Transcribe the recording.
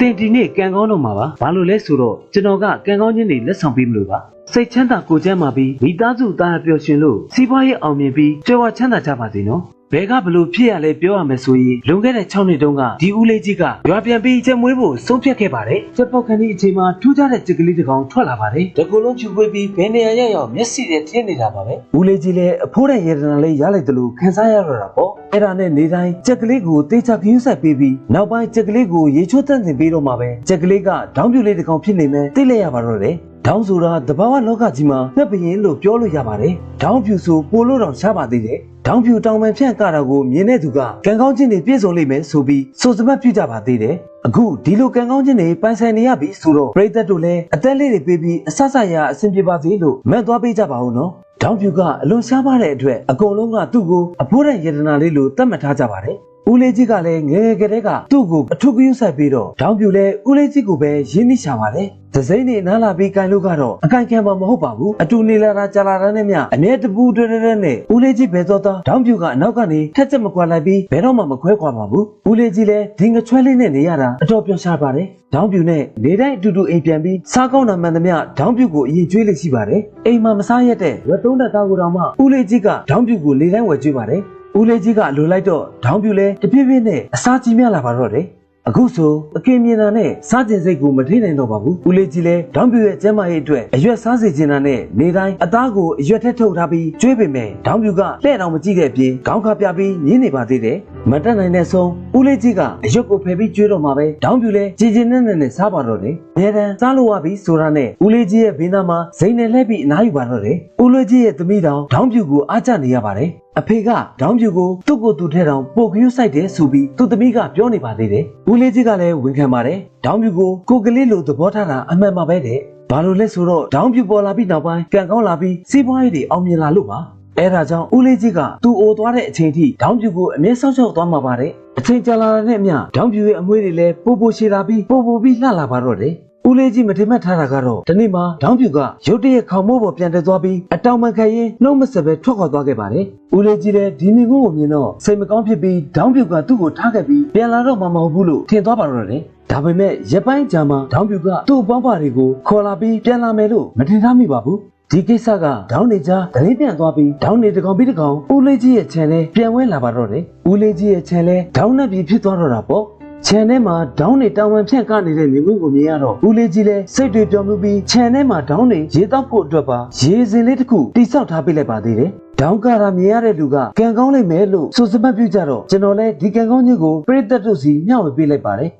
တင်ဒီနေ့ကံကောင်းတော့မှာပါဘာလို့လဲဆိုတော့ကျွန်တော်ကကံကောင်းခြင်းတွေလက်ဆောင်ပေးမလို့ပါစိတ်ချမ်းသာကိုယ်ချမ်းသာပြီးမိသားစုသားပျော်ရွှင်လို့စီးပွားရေးအောင်မြင်ပြီးကြွယ်ဝချမ်းသာကြပါစေနော် ဘဲကဘလို့ဖြစ်ရလဲပြောရမယ်ဆိုရင်လွန်ခဲ့တဲ့6နှစ်တုန်းကဒီဦးလေးကြီးကရွာပြန်ပြီးချက်မွေးဖို့ဆုံးဖြတ်ခဲ့ပါတယ်။ချက်ပေါက်ခန်းဒီအချိန်မှာထူးခြားတဲ့ချက်ကလေးတစ်ကောင်ထွက်လာပါတယ်။တကူလုံးချူပွေးပြီးဘယ်နေရာရောက်ရောက်မျက်စိနဲ့ထင်းနေတာပါပဲ။ဦးလေးကြီးလည်းအဖိုးတဲ့ရေတနာလေးရလိုက်တယ်လို့ခံစားရတော့တာပေါ့။အဲ့ဒါနဲ့နေတိုင်းချက်ကလေးကိုတေးချခင်းဆက်ပေးပြီးနောက်ပိုင်းချက်ကလေးကိုရေချိုးတန့်တင်ပေးတော့မှပဲချက်ကလေးကဒေါင်းပြူလေးတစ်ကောင်ဖြစ်နေမယ်သိလိုက်ရပါတော့တယ်။ ဒေါင်းဆိုတာတဘာဝလောကကြီးမှာငှက်ပရင်လို့ပြောလို့ရပါတယ်။ဒေါင်းပြူဆိုပိုလို့တောင်ရှားပါသေးတယ်။ဒေါင်းပြူတောင်ပန်ဖြန့်ကတာကိုမြင်တဲ့သူကကံကောင်းခြင်းတွေပြည့်စုံလိမ့်မယ်ဆိုပြီးစိုးစမတ်ပြုကြပါသေးတယ်။အခုဒီလိုကံကောင်းခြင်းတွေပိုင်ဆိုင်နေရပြီဆိုတော့ပရိသတ်တို့လည်းအသက်လေးတွေပေးပြီးအဆဆရအဆင်ပြေပါစေလို့မန့်သွားပေးကြပါဦးနော်။ဒေါင်းပြူကအလွန်ရှားပါတဲ့အတွက်အကုန်လုံးကသူ့ကိုအဖိုးတဲ့ယတနာလေးလို့သတ်မှတ်ထားကြပါတယ်။ ဦးလေးကြီးကလည်းငယ်ငယ်ကတည်းကသူ့ကိုအထုပ်ကယူဆိုင်ပြီးတော့ဒေါင်းပြူလည်းဦးလေးကြီးကိုပဲရင်းနှီးရှာပါတယ်။ဒဇိမ့်နေနားလာပြီးကန်လို့ကတော့အကန်ခံမှာမဟုတ်ပါဘူး။အတူနေလာတာကြာလာတာနဲ့မျှအမြဲတပူတွဲတွဲနဲ့ဦးလေးကြီးဘယ်သောသားဒေါင်းပြူကအနောက်ကနေထက်ချက်မကွာလိုက်ပြီးဘယ်တော့မှမခွဲခွာပါဘူး။ဦးလေးကြီးလည်းဒီငချွဲလေးနဲ့နေရတာအတော်ပျော်ရှားပါတယ်။ဒေါင်းပြူနဲ့နေတိုင်းအတူတူအိမ်ပြန်ပြီးစားကောင်းတာမှန်သမျှဒေါင်းပြူကိုအရင်ကျွေးလိမ့်ရှိပါတယ်။အိမ်မှာမစားရတဲ့ဝက်သုံးတဲ့သားကိုတောင်မှဦးလေးကြီးကဒေါင်းပြူကိုလေတိုင်းဝယ်ကျွေးပါတယ်။ ဦးလေးကြီးကလိုလိုက်တော့ဒေါင်းပြူလည်းတပြည့်ပြည့်နဲ့အစာကြီးမြလာပါတော့တယ်။အခုဆိုအကင်မြင်တာနဲ့စားကျင်စိတ်ကိုမထိနိုင်တော့ပါဘူးဦးလေးကြီးလည်းဒေါင်းပြူရဲ့ကျမ်းမာရေးအတွက်အရွက်စားစေချင်တာနဲ့နေတိုင်းအသားကိုအရွက်ထက်ထုတ်ထားပြီးကျွေးပေမဲ့ဒေါင်းပြူကလှဲ့တော်မကြည့်တဲ့အပြင်ခေါင်းခါပြပြီးညင်းနေပါသေးတယ်မတက်နိုင်တဲ့ဆုံးဦးလေးကြီးကအရွက်ကိုဖယ်ပြီးကျွေးတော့မှာပဲဒေါင်းပြူလည်းကြည်ကြည်နဲ့နဲ့နဲ့စားပါတော့တယ်ငယ်တန်းစားလို့ရပြီဆိုတာနဲ့ဦးလေးကြီးရဲ့ဘေးနားမှာဇိမ်နဲ့လှည့်ပြီးအနားယူပါတော့တယ်ဦးလေးကြီးရဲ့သမီးတောင်ဒေါင်းပြူကိုအားကျနေရပါတယ် အဖေကဒေါင်းပြူကိုသူ့ကိုယ်သူထဲတောင်ပို့ကယူဆိုင်တယ်ဆိုပြီးသူ့သမီးကပြောနေပါသေးတယ်။ဦးလေးကြီးကလည်းဝန်ခံပါတယ်။ဒေါင်းပြူကိုကိုယ်ကလေးလိုသဘောထားတာအမှန်ပါပဲတဲ့။ဘာလို့လဲဆိုတော့ဒေါင်းပြူပေါ်လာပြီးနောက်ပိုင်းကံကောင်းလာပြီးစီးပွားရေးတွေအောင်မြင်လာလို့ပါ။အဲဒါကြောင့်ဦးလေးကြီးကသူ့အိုသွားတဲ့အချိန်ထိဒေါင်းပြူကိုအမြဲစောင့်ရှောက်သွားမှာပါတယ်။အချိန်ကြာလာတဲ့မျှဒေါင်းပြူရဲ့အမွှေးတွေလည်းပိုပိုရှည်လာပြီးပိုပိုပြီးလှလာပါတော့တယ်။ ဦးလေးကြီးမထင်မှတ်ထားတာကတော့ဒီနေ့မှဒေါင်းပြူကရုတ်တရက်ခေါင်မိုးပေါ်ပြန်တက်သွားပြီးအတောင်ပံခရင်နှုတ်မဆက်ပဲထွက်ခွာသွားခဲ့ပါတယ်။ဦးလေးကြီးလည်းဒီမိကုန်းကိုမြင်တော့စိတ်မကောင်းဖြစ်ပြီးဒေါင်းပြူကသူ့ကိုထားခဲ့ပြီးပြန်လာတော့မှမဟုတ်ဘူးလို့ထင်သွားပါတော့တယ်။ဒါပေမဲ့ရပိုင်းကြာမှဒေါင်းပြူကသူ့ပေါင်းပါတွေကိုခေါ်လာပြီးပြန်လာမယ်လို့မထင်ထားမိပါဘူး။ဒီကိစ္စကဒေါင်းနေကြတရင်ပြန်သွားပြီးဒေါင်းနေတကောင်ပြီးတကောင်ဦးလေးကြီးရဲ့ခြံထဲပြန်ဝဲလာပါတော့တယ်။ဦးလေးကြီးရဲ့ခြံလဲဒေါင်းနဲ့ပြီးဖြစ်သွားတော့တာပေါ့။ ခြံထဲမှာဒေါင်းနေတောင်ပန်ဖြန့်ကနေတဲ့မြင်းကွင်းကိုမြင်ရတော့ဦးလေးကြီးလည်းစိတ်တွေပြောင်းမှုပြီးခြံထဲမှာဒေါင်းနေရေတောက်ဖို့အတွက်ပါရေစင်လေးတစ်ခုတိစောက်ထားပေးလိုက်ပါသေးတယ်။ဒေါင်းကာရာမြင်ရတဲ့လူကကံကောင်းလိမ့်မယ်လို့ဆိုစပတ်ပြုကြတော့ကျွန်တော်လည်းဒီကံကောင်းကြီးကိုပြိတ္တတို့စီမျှဝေပေးလိုက်ပါတယ်